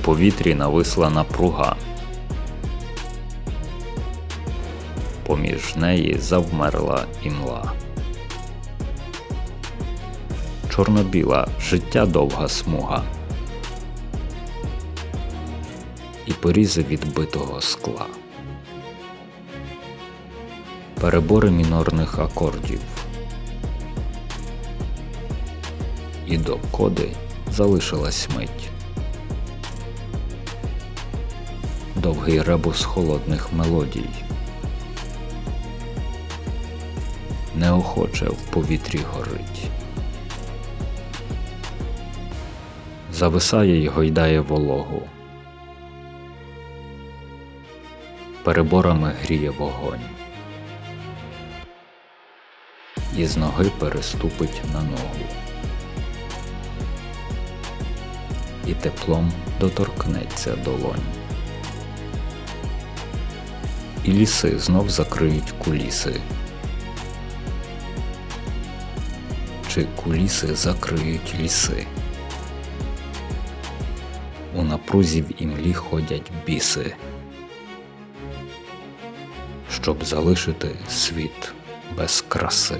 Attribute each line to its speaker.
Speaker 1: повітрі нависла напруга. Поміж неї завмерла імла. Чорно-біла, життя довга смуга. І порізи відбитого скла. Перебори мінорних акордів. І до коди залишилась мить. Довгий ребус холодних мелодій. Неохоче в повітрі горить. Зависає й гойдає вологу. Переборами гріє вогонь. І з ноги переступить на ногу. І теплом доторкнеться долонь. І ліси знов закриють куліси. Чи куліси закриють ліси? У напрузі в імлі ходять біси, щоб залишити світ без краси.